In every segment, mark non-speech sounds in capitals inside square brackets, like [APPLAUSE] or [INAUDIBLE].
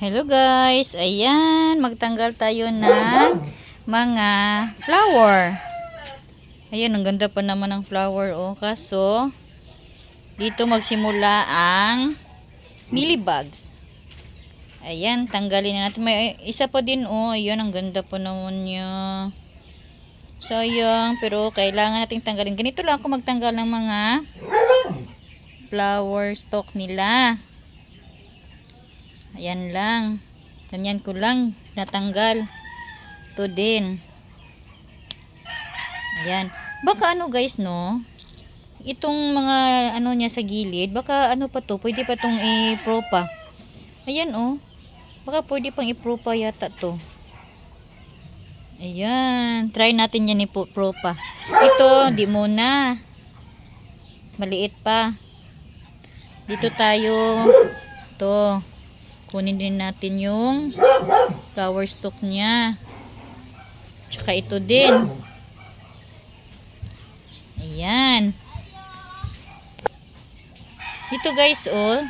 Hello guys, ayan, magtanggal tayo ng mga flower. Ayan, ang ganda pa naman ng flower oh. Kaso, dito magsimula ang millibugs. Ayan, tanggalin na natin. May isa pa din oh, ayan, ang ganda pa naman niya. Sayang, pero kailangan nating tanggalin. Ganito lang ako magtanggal ng mga flower stalk nila. Ayan lang. Ganyan ko lang natanggal. Ito din. Ayan. Baka ano guys no? Itong mga ano niya sa gilid, baka ano pa to, pwede pa tong i-pro pa. Ayan oh. Baka pwede pang i-pro pa yata to. Ayan. Try natin yan i-pro pa. Ito, di muna. Maliit pa. Dito tayo. To. Kunin din natin yung flower stalk niya. Tsaka ito din. Ayan. Dito guys, oh.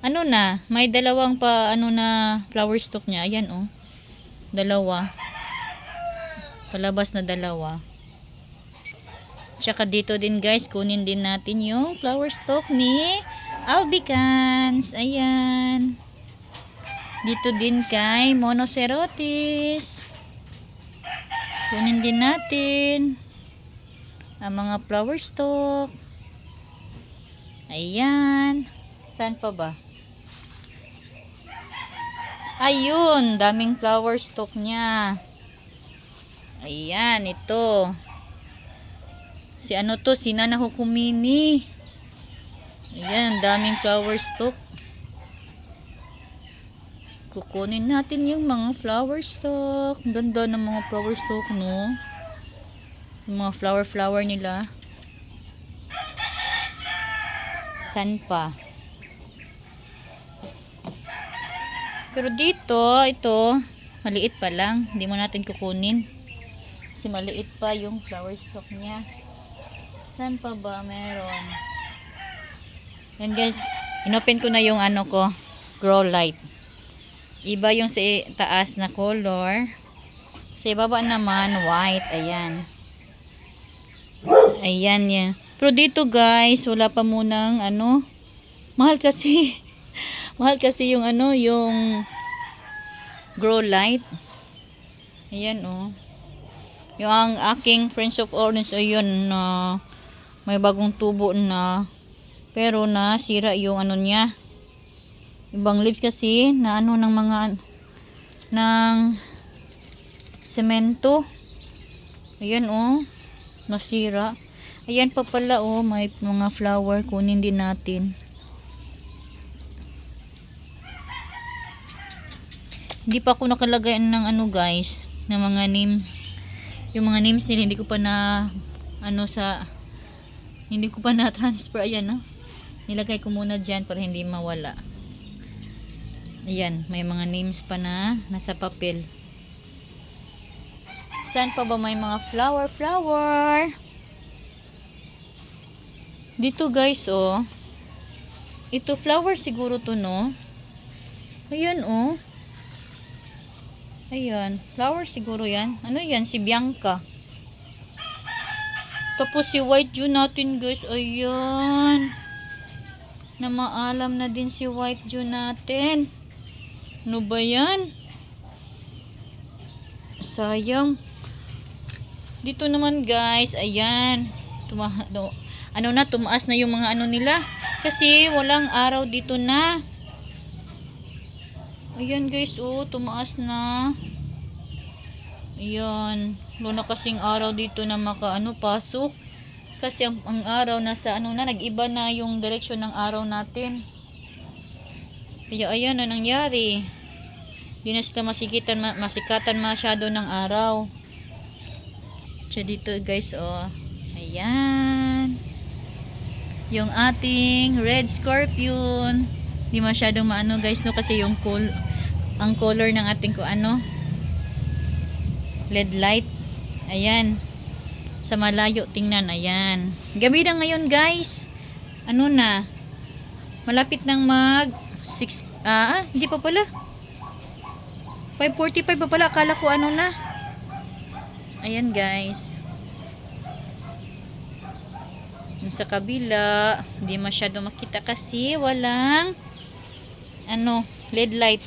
Ano na, may dalawang pa, ano na, flower stalk niya. Ayan, oh. Dalawa. Palabas na dalawa. Tsaka dito din guys, kunin din natin yung flower stalk ni Albicans. Ayan. Dito din kay Monocerotis. Kunin din natin ang mga flower stalk. Ayan. Saan pa ba? Ayun, daming flower stalk niya. Ayan, ito. Si ano to, si Nana Hukumini. Ayan, daming flower stalk. Kukunin natin yung mga flower stalk. Ang Ganda ng mga flower stalk, no? Yung mga flower-flower nila. San pa? Pero dito, ito, maliit pa lang. Hindi mo natin kukunin. Kasi maliit pa yung flower stalk niya. San pa ba meron? Yan guys, inopen ko na yung ano ko, grow light. Iba yung sa taas na color. Sa baba naman, white. Ayan. Ayan yan. Pero dito guys, wala pa munang ano. Mahal kasi. [LAUGHS] mahal kasi yung ano, yung grow light. Ayan oh. Yung ang aking Prince of Orange, ayun na may bagong tubo na. Pero nasira yung ano niya ibang leaves kasi na ano ng mga ng semento. Ayan oh. Nasira. Ayan pa pala oh. May mga flower kunin din natin. Hindi pa ako nakalagay ng ano guys ng mga names. Yung mga names nila hindi ko pa na ano sa hindi ko pa na transfer ayan oh. Nilagay ko muna dyan para hindi mawala Ayan, may mga names pa na nasa papel. Saan pa ba may mga flower, flower? Dito guys, oh. Ito flower siguro to, no? Ayan, oh. Ayan, flower siguro yan. Ano yan? Si Bianca. Tapos si White June natin, guys. Ayan. Na maalam na din si White June natin. Ano ba yan? Sayang. Dito naman guys, ayan. Tuma do, ano na, tumaas na yung mga ano nila. Kasi walang araw dito na. Ayan guys, oh, tumaas na. Ayan. Wala na kasing araw dito na maka ano, pasok. Kasi ang, ang araw nasa ano na, nag-iba na yung direksyon ng araw natin. Kaya ayan na nangyari. Hindi na sila masikitan, ma- masikatan masyado ng araw. Siya dito guys, oh. Ayan. Yung ating red scorpion. Hindi masyadong maano guys, no? Kasi yung col ang color ng ating ko ano LED light. Ayan. Sa malayo, tingnan. Ayan. Gabi na ngayon guys. Ano na? Malapit nang mag 6 ah, ah, hindi pa pala. 5.45 pa pala. Akala ko ano na. Ayan guys. Yung sa kabila, hindi masyado makita kasi walang ano, LED light.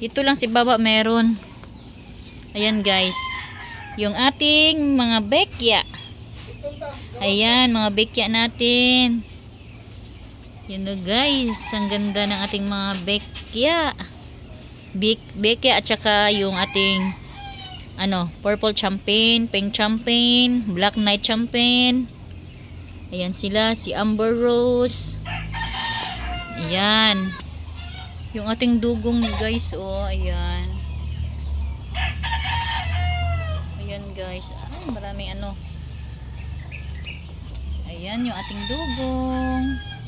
Dito lang si baba meron. Ayan guys. Yung ating mga bekya. Ayan, mga bekya natin. Yun na guys, ang ganda ng ating mga bekya. Bek bekya at saka yung ating ano, purple champagne, pink champagne, black night champagne. Ayan sila, si Amber Rose. Ayan. Yung ating dugong guys, oh, ayan. Ayan guys. Ay, maraming ano. Ayan yung ating dugong.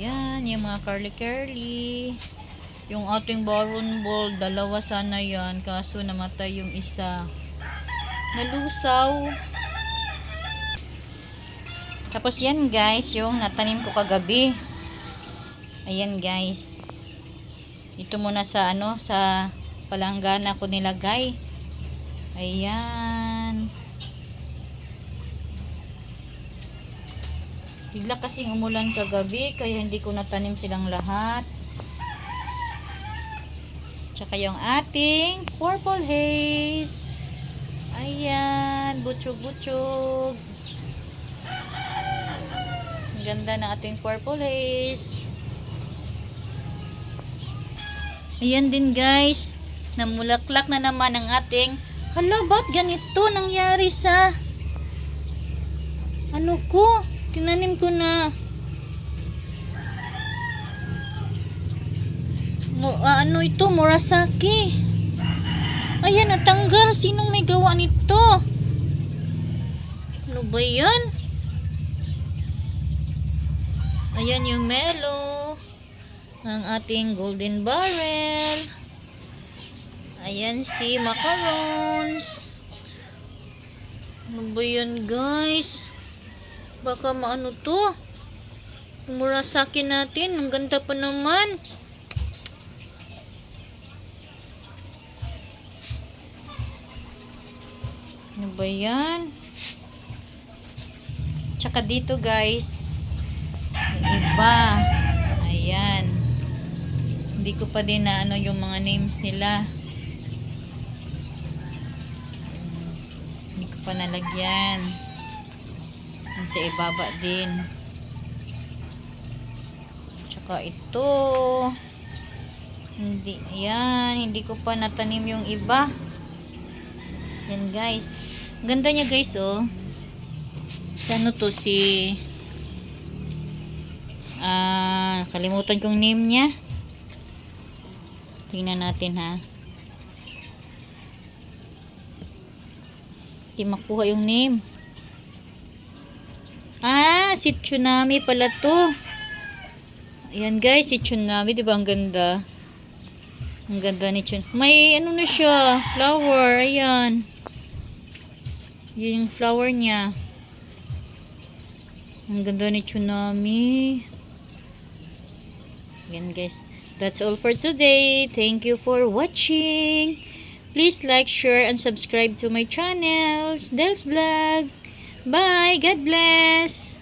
Ayan, yung mga curly-curly. Yung ating baron ball, dalawa sana yan. Kaso namatay yung isa. Nalusaw. Tapos yan guys, yung natanim ko kagabi. Ayan guys. Ito muna sa ano, sa palanggana ko nilagay. Ayan. Bigla kasing umulan kagabi, kaya hindi ko natanim silang lahat. Tsaka yung ating purple haze. Ayan, butchog-butchog. Ganda ng ating purple haze. Ayan din guys, namulaklak na naman ang ating Hala, ba't ganito nangyari sa ano ko? Tinanim ko na ah, ano ito? Murasaki. Ayan, natanggal. Sinong may gawa nito? Ano ba yan? Ayan yung melo ng ating golden barrel. Ayan si macarons. Ano ba yan guys? Baka maano to? Murasaki natin. Ang ganda pa naman. Ano ba yan? Tsaka dito guys, iba. Ayan. Hindi ko pa din na ano yung mga names nila. Hindi ko pa nalagyan. Sa ibaba din. Tsaka ito. Hindi, ayan. Hindi ko pa natanim yung iba. Yan guys. Ganda niya guys oh. Si ano to si Ah, kalimutan kong name niya. Tingnan natin ha. Hindi makuha yung name. Si Tsunami pala to. Ayan guys, si Tsunami, di ba ang ganda? Ang ganda ni Chun. May ano na siya, flower, ayan. Yun yung flower niya. Ang ganda ni Tsunami. Yan guys. That's all for today. Thank you for watching. Please like, share, and subscribe to my channels. Del's Vlog. Bye. God bless.